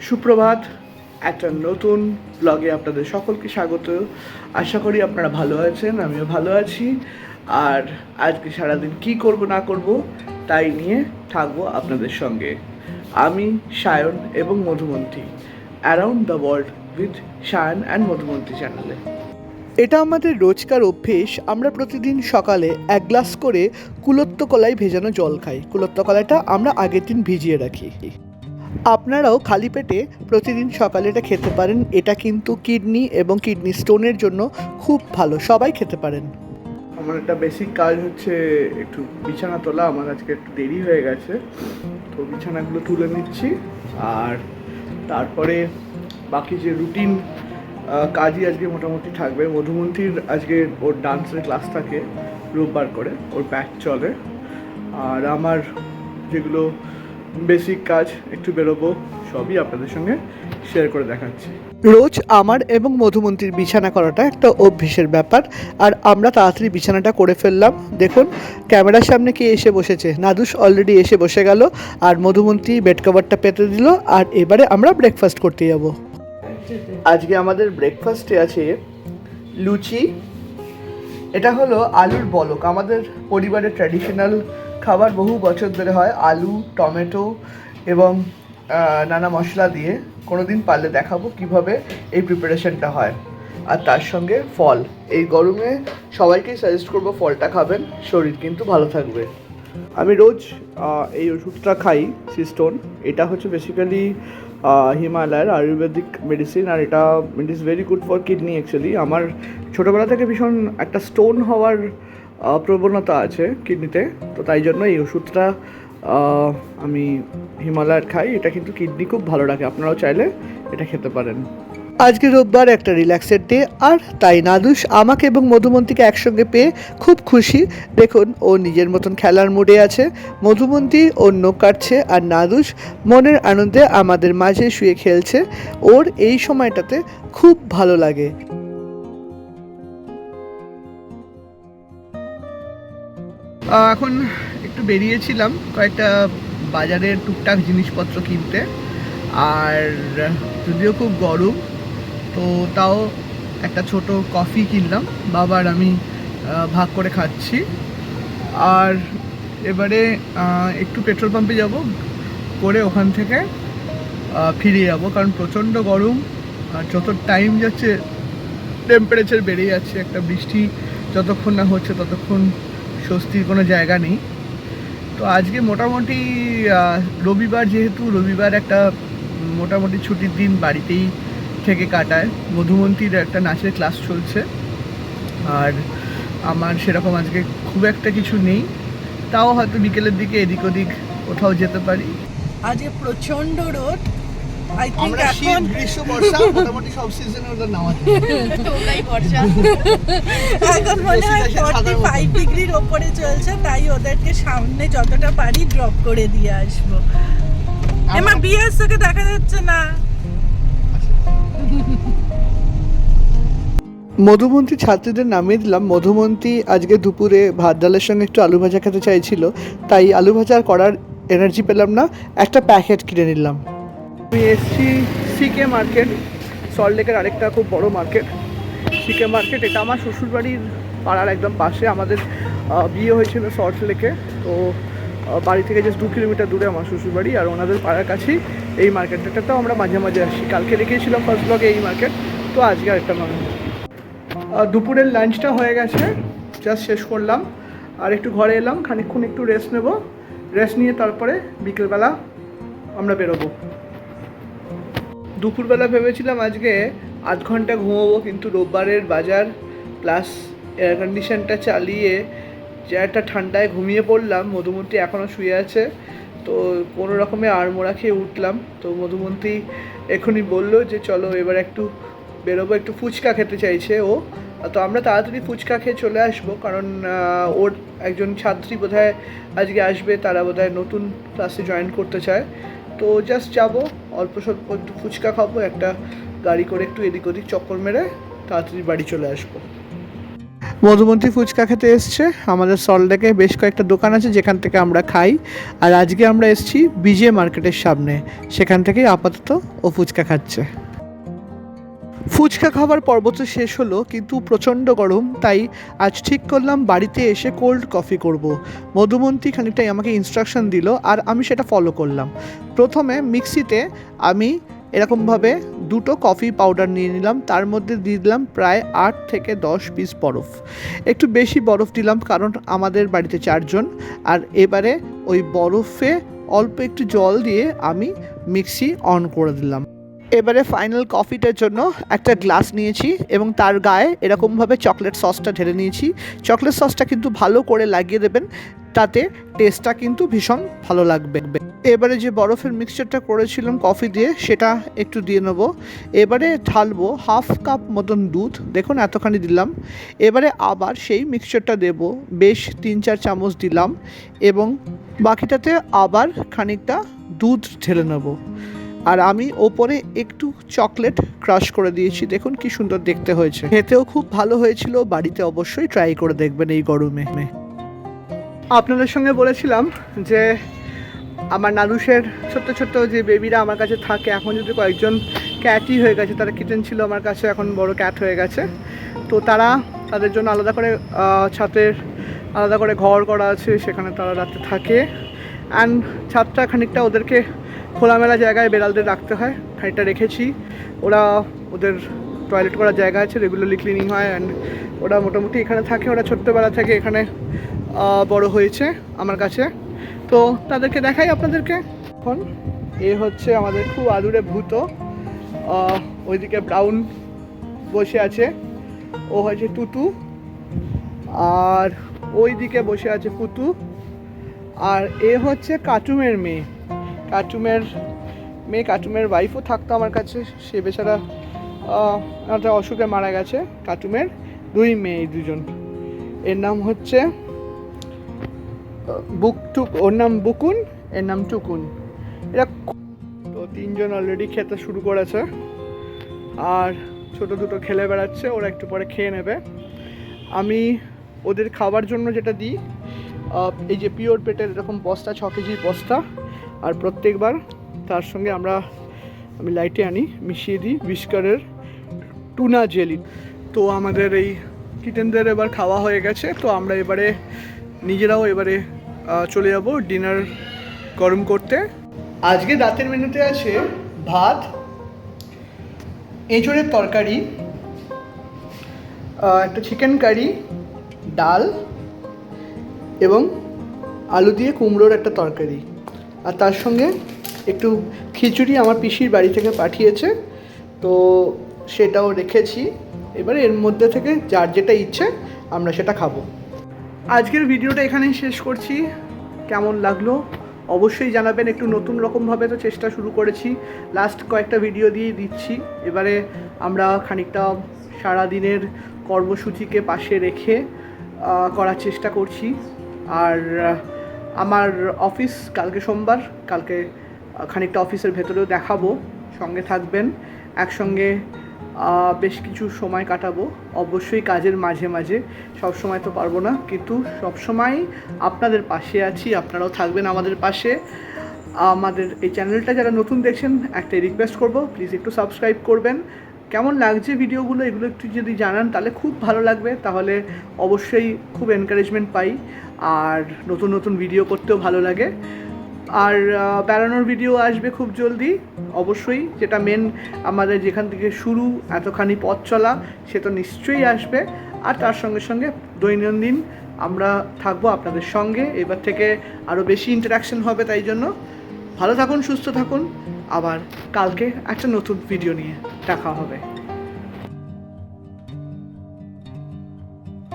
সুপ্রভাত, একটা নতুন ব্লগে আপনাদের সকলকে স্বাগত। আশা করি আপনারা ভালো আছেন, আমিও ভালো আছি। আর আজকে সারাদিন কি করব, না করব, তাই নিয়ে থাকব আপনাদের সঙ্গে। আমি সায়ন এবং Madhumanti around the world with Sayan and Madhumanti চ্যানেলে এটা আমাদের রোজকার অভ্যেস, আমরা প্রতিদিন সকালে এক গ্লাস করে কুলত্ত কলাই ভেজানো জল খাই। কুলত্ত কলাইটা আমরা আগের দিন ভিজিয়ে রাখি। আপনারাও খালি পেটে প্রতিদিন সকালে এটা খেতে পারেন। এটা কিন্তু কিডনি এবং কিডনি স্টোনের জন্য খুব ভালো। সবাই খেতে পারেন। আমার একটা বেসিক কাজ হচ্ছে একটু বিছানা তোলা। আমার আজকে একটু দেরি হয়ে গেছে। তো বিছানাগুলো তুলে নিচ্ছি। আর তারপরে বাকি যে রুটিন কাজই আজকে মোটামুটি থাকবে। মধুমন্তীর আজকে ওর ডান্সের ক্লাস থাকে রোববার করে। ওর ব্যাচ চলে। আর আমার যেগুলো বেসিক কাজ একটু বেরোবো সবই আপনাদের সঙ্গে শেয়ার করে দেখাচ্ছি। রোজ আমার এবং মধুমন্ত্রীর বিছানা করাটা একটা অভ্যেসের ব্যাপার আর আমরা তাড়াতাড়ি বিছানাটা করে ফেললাম। দেখুন ক্যামেরার সামনে কে এসে বসেছে? নাদুস অলরেডি এসে বসে গেল আর মধুমন্ত্রী বেড কভারটা পেতে দিল আর এবারে আমরা ব্রেকফাস্ট করতে যাব। আজকে আমাদের ব্রেকফাস্টে আছে লুচি এটা হলো আলুর বলক। আমাদের পরিবারের ট্র্যাডিশনাল খাবার বহু বছর ধরে হয় আলু, টমেটো এবং নানা মশলা দিয়ে। কোনো দিন পারলে দেখাবো কীভাবে এই প্রিপারেশনটা হয়। আর তার সঙ্গে ফল। এই গরমে সবাইকেই সাজেস্ট করব ফলটা খাবেন, শরীর কিন্তু ভালো থাকবে। আমি রোজ এই ওষুধটা খাই সিস্টোন এটা হচ্ছে বেসিক্যালি হিমালয়ের আয়ুর্বেদিক মেডিসিন আর এটা it is very good for kidney actually আমার ছোটোবেলা থেকে ভীষণ একটা স্টোন হওয়ার প্রবণতা আছে কিডনিতে, তো তাই জন্য এই ওষুধটা আমি হিমালয়ের খাই। এটা কিন্তু কিডনি খুব ভালো রাখে, আপনারাও চাইলে এটা খেতে পারেন। আজকে রোববার একটা রিল্যাক্সের ডে, আর তাই নাদুস আমাকে এবং মধুমন্তীকে একসঙ্গে পেয়ে খুব খুশি। দেখুন, ও নিজের মতন খেলার মুডে আছে। মধুমন্তী, ওর নখ কাটছে, আর নাদুস মনের আনন্দে আমাদের মাঝে শুয়ে খেলছে। ওর এই সময়টাতে খুব ভালো লাগে। এখন একটু বেরিয়েছিলাম কয়েকটা বাজারের টুকটাক জিনিসপত্র কিনতে। আর যদিও খুব গরম, তো তাও একটা ছোট কফি কিনলাম। বাবার আমি ভাগ করে খাচ্ছি। আর এবারে একটু পেট্রোল পাম্পে যাব, করে ওখান থেকে ফিরে যাব। কারণ প্রচণ্ড গরম, আর যত টাইম যাচ্ছে টেম্পারেচার বেড়ে যাচ্ছে, একটা বৃষ্টি যতক্ষণ না হচ্ছে ততক্ষণ স্বস্তির কোনো জায়গা নেই। তো আজকে মোটামুটি রবিবার যেহেতু, রবিবার একটা মোটামুটি ছুটির দিন বাড়িতেই থেকে কাটায়। মধুমন্তীর একটা নাচের ক্লাস চলছে। আর আমার সেরকম আজকে খুব একটা কিছু নেই। তাও হয়তো বিকেলের দিকে এদিক ওদিক কোথাও যেতে পারি। আজকে প্রচণ্ড রোদ। আই শীত এখন গ্রীষ্ম বর্ষা মোটামুটি সব সিজনে ওদের নামা তোমরাই ভরসা এখন মনে হয় ফর্টি ফাইভ ডিগ্রির ওপরে চলছে তাই ওদেরকে সামনে যতটা পারি ড্রপ করে দিয়ে আসব। এমা বিএস থেকে দেখা যাচ্ছে না। মধুমন্তী ছাত্রীদের নামিয়ে দিলাম। মধুমন্তী আজকে দুপুরে ভাত ডালের সঙ্গে একটু আলু ভাজা খেতে চাইছিল তাই আলু ভাজা করার এনার্জি পেলাম না। একটা প্যাকেট কিনে নিলাম। আমি এসছি সিকে মার্কেট সল্টলেকের আরেকটা খুব বড় মার্কেট। সিকে মার্কেট, এটা আমার শ্বশুরবাড়ির পাড়ার একদম পাশে। আমাদের বিয়ে হয়েছিল সল্ট লেকে তো বাড়ি থেকে জাস্ট দু কিলোমিটার দূরে আমার শ্বশুরবাড়ি আর ওনাদের পাড়ার কাছেই এই মার্কেটটাতেও আমরা মাঝে মাঝে আসি। কালকে রেখেছিলাম ফার্স্ট ব্লগে এই মার্কেট। তো আজকে আরেকটা মার্কেট। দুপুরের লাঞ্চটা হয়ে গেছে। জাস্ট শেষ করলাম। আর একটু ঘরে এলাম। খানিকক্ষণ একটু রেস্ট নেব। রেস্ট নিয়ে তারপরে বিকেলবেলা আমরা বেরোবো। দুপুরবেলা ভেবেছিলাম আজকে আধ ঘণ্টা ঘুমোবো, কিন্তু রোববারের বাজার প্লাস এয়ার কন্ডিশনটা চালিয়ে যে একটা ঠান্ডায় ঘুমিয়ে পড়লাম, মধুমন্তী এখনও শুয়ে আছে। তো কোনো রকমে আড়মোড়া খেয়ে উঠলাম। তো মধুমন্তী এখনই বলল যে, চলো এবার একটু বেরোবো, একটু ফুচকা খেতে চাইছে ও। তো আমরা তাড়াতাড়ি ফুচকা খেয়ে চলে আসব, কারণ ওর একজন ছাত্রী বোধহয় আজকে আসবে, তারা বোধহয় নতুন ক্লাসে জয়েন করতে চায়। তো জাস্ট যাব, অল্প স্বল্প একটু ফুচকা খাব, একটা গাড়ি করে একটু এদিক ওদিক চক্কর মেরে তাড়াতাড়ি বাড়ি চলে আসব। মধুমন্ত্রী ফুচকা খেতে এসছে, আমাদের সল্টলেকে বেশ কয়েকটা দোকান আছে যেখান থেকে আমরা খাই, আর আজকে আমরা এসছি বিজে মার্কেটের সামনে, সেখান থেকেই আপাতত ও ফুচকা খাচ্ছে। ফুচকা খাবার পর্ব তো শেষ হলো, কিন্তু প্রচণ্ড গরম, তাই আজ ঠিক করলাম বাড়িতে এসে কোল্ড কফি করব। মধুমন্তী খানিকটাই আমাকে ইনস্ট্রাকশন দিল আর আমি সেটা ফলো করলাম। প্রথমে মিক্সিতে আমি এরকমভাবে দুটো কফি পাউডার নিয়ে নিলাম, তার মধ্যে দিয়ে দিলাম প্রায় আট থেকে দশ পিস বরফ। একটু বেশি বরফ দিলাম কারণ আমাদের বাড়িতে চারজন, আর এবারে ওই বরফে অল্প একটু জল দিয়ে আমি মিক্সি অন করে দিলাম। এবারে ফাইনাল কফিটার জন্য একটা গ্লাস নিয়েছি এবং তার গায়ে এরকমভাবে চকলেট সসটা ঢেলে নিয়েছি। চকলেট সসটা কিন্তু ভালো করে লাগিয়ে দেবেন, তাতে টেস্টটা কিন্তু ভীষণ ভালো লাগবে। এবারে যে বরফের মিক্সচারটা করেছিলাম কফি দিয়ে, সেটা একটু দিয়ে নেব। এবারে ঢালবো হাফ কাপ মতন দুধ, দেখুন এতখানি দিলাম। এবারে আবার সেই মিক্সচারটা দেব, বেশ তিন চার চামচ দিলাম এবং বাকিটাতে আবার খানিকটা দুধ ঢেলে নেব। আর আমি ওপরে একটু চকলেট ক্রাশ করে দিয়েছি। দেখুন কি সুন্দর দেখতে হয়েছে। খেতেও খুব ভালো হয়েছিল। বাড়িতে অবশ্যই ট্রাই করে দেখবেন এই গরমে। আপনাদের সঙ্গে বলেছিলাম যে, আমার নানুষের ছোট্ট ছোট্ট যে বেবিরা আমার কাছে থাকে, এখন যদি কয়েকজন ক্যাটই হয়ে গেছে, তারা কিটেন ছিল আমার কাছে, এখন বড় ক্যাট হয়ে গেছে। তো তারা তাদের জন্য আলাদা করে ছাদের আলাদা করে ঘর করা আছে, সেখানে তারা রাতে থাকে। অ্যান্ড ছাদটা খানিকটা ওদেরকে খোলামেলা জায়গায় বেড়ালদের রাখতে হয় খানিকটা রেখেছি। ওরা ওদের টয়লেট করার জায়গা আছে রেগুলারলি ক্লিনিং হয় অ্যান্ড ওরা মোটামুটি এখানে থাকে, ওরা ছোট্টবেলা থেকে এখানে বড় হয়েছে আমার কাছে। তো তাদেরকে দেখাই আপনাদেরকে। এখন এ হচ্ছে আমাদের খুব আদুরে ভূত। ওইদিকে ব্রাউন বসে আছে, ও হয়েছে টুটু। আর ওই দিকে বসে আছে পুতু। আর এ হচ্ছে কাটুমের মেয়ে। কাটুমের মেয়ে, কাটুমের ওয়াইফও থাকতো আমার কাছে। সে বেচারা একটা অসুখে মারা গেছে কাটুমের। দুই মেয়ে দুজন। এর নাম হচ্ছে বুক টুক, ওর নাম বুকুন, এর নাম টুকুন। এরা তো তিনজন অলরেডি খেতে শুরু করেছে। আর ছোট দুটো খেলে বেড়াচ্ছে, ওরা একটু পরে খেয়ে নেবে। আমি ওদের খাবার জন্য যেটা দিই এই যে পিওর পেটের এরকম বস্তা, ছ কেজির বস্তা আর প্রত্যেকবার তার সঙ্গে আমরা, আমি লাইটে আনি, মিশিয়ে দিই বিস্কারের টুনা জেলি। তো আমাদের এই কিটেনদের এবার খাওয়া হয়ে গেছে, তো আমরা এবারে নিজেরাও এবারে চলে যাব ডিনার গরম করতে। আজকে রাতের মেনুতে আছে ভাত, এঁচড়ের তরকারি একটা চিকেন কারি ডাল এবং আলু দিয়ে কুমড়োর একটা তরকারি। আর তার সঙ্গে একটু খিচুড়ি আমার পিসির বাড়ি থেকে পাঠিয়েছে। তো সেটাও রেখেছি। এবারে এর মধ্যে থেকে যার যেটা ইচ্ছে আমরা সেটা খাব। আজকের ভিডিওটা এখানেই শেষ করছি। কেমন লাগল অবশ্যই জানাবেন। একটু নতুন রকমভাবে তো চেষ্টা শুরু করেছি। লাস্ট কয়েকটা ভিডিও দিয়ে দিচ্ছি। এবারে আমরা খানিকটা সারা দিনের কর্মসূচিকে পাশে রেখে করার চেষ্টা করছি। আর আমার অফিস কালকে সোমবার, কালকে খানিকটা অফিসের ভেতরেও দেখাবো, সঙ্গে থাকবেন, একসঙ্গে বেশ কিছু সময় কাটাবো, অবশ্যই কাজের মাঝে মাঝে, সব সময় তো পারব না, কিন্তু সব সময় আপনাদের পাশে আছি, আপনারাও থাকবেন আমাদের পাশে। আমাদের এই চ্যানেলটা যারা নতুন দেখছেন, একটাই রিকোয়েস্ট করব প্লিজ একটু সাবস্ক্রাইব করবেন। কেমন লাগছে ভিডিওগুলো, এগুলো একটু যদি জানান, তাহলে খুব ভালো লাগবে, তাহলে অবশ্যই খুব এনকারেজমেন্ট পাই। আর নতুন নতুন ভিডিও করতেও ভালো লাগে। আর বেড়ানোর ভিডিও আসবে খুব জলদি, অবশ্যই। যেটা মেন আমাদের যেখান থেকে শুরু, এতখানি পথ চলা, সে তো নিশ্চয়ই আসবে। আর তার সঙ্গে সঙ্গে দৈনন্দিন আমরা থাকব আপনাদের সঙ্গে। এবার থেকে আরও বেশি ইন্টারাকশন হবে তাই জন্য। ভালো থাকুন, সুস্থ থাকুন। আবার কালকে একটা নতুন ভিডিও নিয়ে দেখা হবে।